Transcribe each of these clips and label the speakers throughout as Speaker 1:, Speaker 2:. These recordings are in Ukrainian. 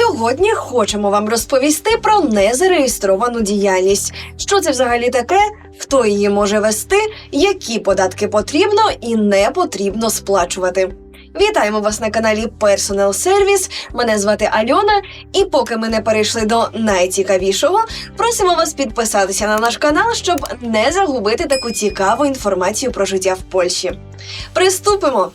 Speaker 1: Сьогодні хочемо вам розповісти про незареєстровану діяльність. Що це взагалі таке? Хто її може вести, які податки потрібно і не потрібно сплачувати. Вітаємо вас на каналі Personal Service. Мене звати Альона. І поки ми не перейшли до найцікавішого, просимо вас підписатися на наш канал, щоб не загубити таку цікаву інформацію про життя в Польщі. Приступимо!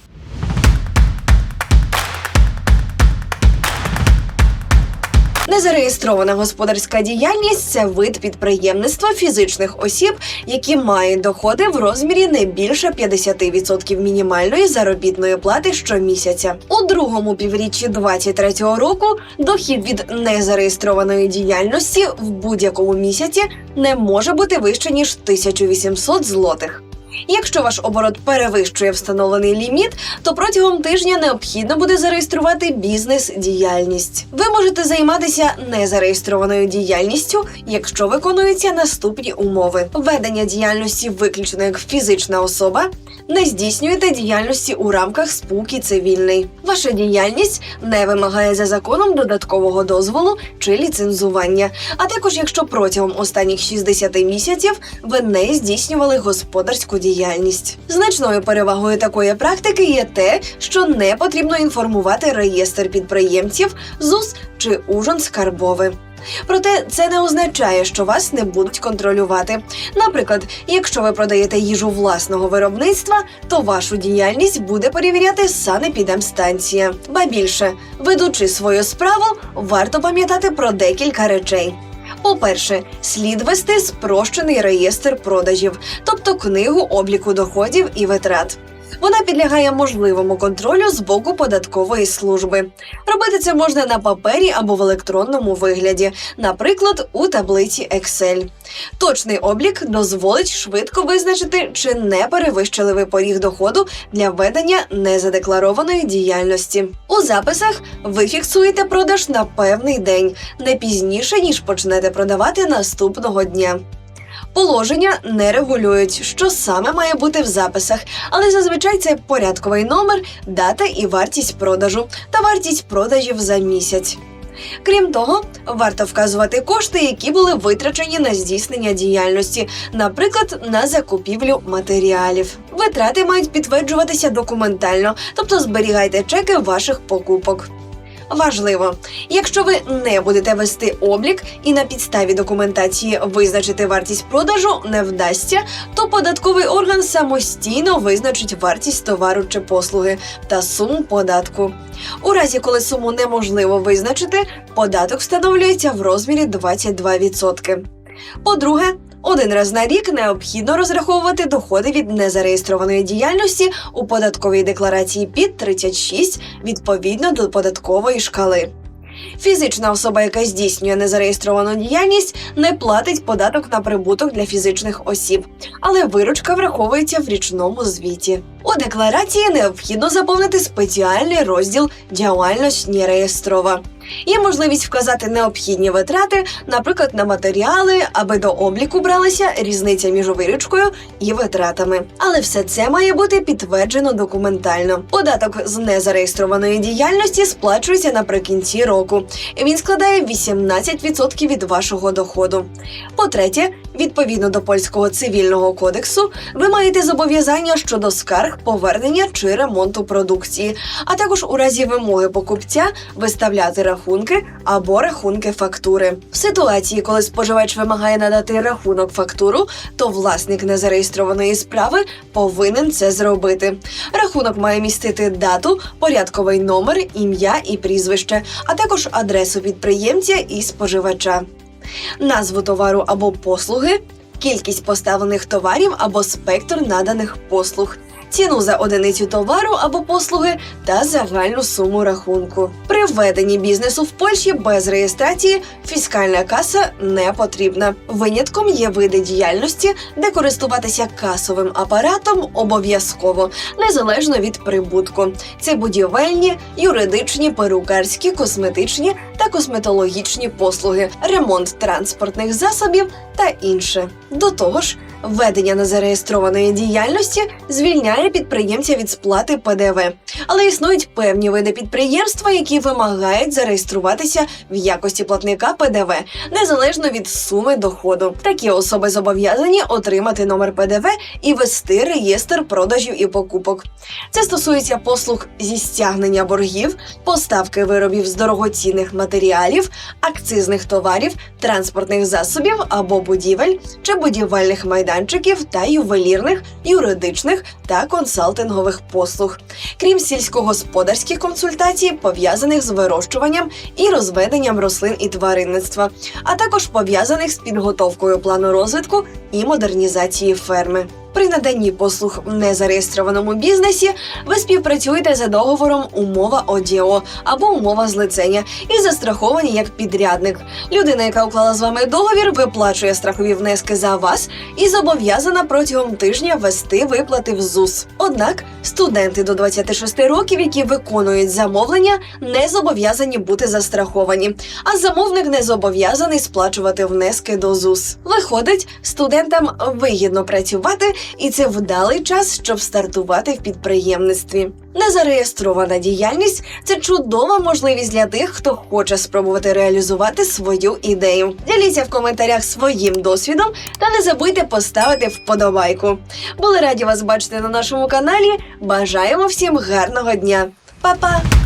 Speaker 1: Незареєстрована господарська діяльність це вид підприємництва фізичних осіб, які мають доходи в розмірі не більше 50% мінімальної заробітної плати щомісяця. У другому півріччі 2023 року дохід від незареєстрованої діяльності в будь-якому місяці не може бути вище ніж 1800 злотих. Якщо ваш оборот перевищує встановлений ліміт, то протягом тижня необхідно буде зареєструвати бізнес-діяльність. Ви можете займатися незареєстрованою діяльністю, якщо виконуються наступні умови: ведення діяльності виключно як фізична особа, не здійснюєте діяльності у рамках спілки цивільний. Ваша діяльність не вимагає за законом додаткового дозволу чи ліцензування. А також якщо протягом останніх 60 місяців ви не здійснювали господарську діяльність. Значною перевагою такої практики є те, що не потрібно інформувати реєстр підприємців ЗУС чи ужин скарбовий. Проте це не означає, що вас не будуть контролювати. Наприклад, якщо ви продаєте їжу власного виробництва, то вашу діяльність буде перевіряти санепідемстанція. Ба більше, ведучи свою справу, варто пам'ятати про декілька речей. По-перше, слід вести спрощений реєстр продажів, тобто книгу обліку доходів і витрат. Вона підлягає можливому контролю з боку податкової служби. Робити це можна на папері або в електронному вигляді, наприклад, у таблиці Excel. Точний облік дозволить швидко визначити, чи не перевищили ви поріг доходу для ведення незадекларованої діяльності. У записах ви фіксуєте продаж на певний день, не пізніше ніж почнете продавати наступного дня. Положення не регулюють, що саме має бути в записах, але зазвичай це порядковий номер, дата і вартість продажу та вартість продажів за місяць. Крім того, варто вказувати кошти, які були витрачені на здійснення діяльності, наприклад, на закупівлю матеріалів. Витрати мають підтверджуватися документально, тобто зберігайте чеки ваших покупок. Важливо, якщо ви не будете вести облік і на підставі документації визначити вартість продажу не вдасться, то податковий орган самостійно визначить вартість товару чи послуги та суму податку. У разі, коли суму неможливо визначити, податок встановлюється в розмірі 22%. По-друге, один раз на рік необхідно розраховувати доходи від незареєстрованої діяльності у податковій декларації під 36 відповідно до податкової шкали. Фізична особа, яка здійснює незареєстровану діяльність, не платить податок на прибуток для фізичних осіб, але виручка враховується в річному звіті. У декларації необхідно заповнити спеціальний розділ діяльність нереєстрова. Є можливість вказати необхідні витрати, наприклад, на матеріали, аби до обліку бралася різниця між виручкою і витратами. Але все це має бути підтверджено документально. Податок з незареєстрованої діяльності сплачується наприкінці року. Він складає 18% від вашого доходу. По-третє, відповідно до польського цивільного кодексу, ви маєте зобов'язання щодо скарг, повернення чи ремонту продукції, а також у разі вимоги покупця виставляти рахунки або рахунки фактури. В ситуації, коли споживач вимагає надати рахунок фактуру, то власник незареєстрованої справи повинен це зробити. Рахунок має містити дату, порядковий номер, ім'я і прізвище, а також адресу підприємця і споживача, назву товару або послуги, кількість поставлених товарів або спектр наданих послуг. Ціну за одиницю товару або послуги та загальну суму рахунку. При введенні бізнесу в Польщі без реєстрації фіскальна каса не потрібна. Винятком є види діяльності, де користуватися касовим апаратом обов'язково, незалежно від прибутку. Це будівельні, юридичні, перукарські, косметичні та косметологічні послуги, ремонт транспортних засобів та інше. До того ж, введення незареєстрованої діяльності звільняє підприємця від сплати ПДВ. Але існують певні види підприємства, які вимагають зареєструватися в якості платника ПДВ, незалежно від суми доходу. Такі особи зобов'язані отримати номер ПДВ і вести реєстр продажів і покупок. Це стосується послуг зі стягнення боргів, поставки виробів з дорогоцінних матеріалів, акцизних товарів, транспортних засобів або будівель чи будівельних майданчиків та ювелірних, юридичних та консалтингових послуг, крім сільськогосподарських консультацій, пов'язаних з вирощуванням і розведенням рослин і тваринництва, а також пов'язаних з підготовкою плану розвитку і модернізації ферми. При наданні послуг в незареєстрованому бізнесі ви співпрацюєте за договором умова ОДІО або умова злицення і застраховані як підрядник. Людина, яка уклала з вами договір, виплачує страхові внески за вас і зобов'язана протягом тижня вести виплати в ЗУС. Однак студенти до 26 років, які виконують замовлення, не зобов'язані бути застраховані, а замовник не зобов'язаний сплачувати внески до ЗУС. Виходить, студентам вигідно працювати, і це вдалий час, щоб стартувати в підприємництві. Незареєстрована діяльність це чудова можливість для тих, хто хоче спробувати реалізувати свою ідею. Діліться в коментарях своїм досвідом та не забудьте поставити вподобайку. Були раді вас бачити на нашому каналі. Бажаємо всім гарного дня. Па-па!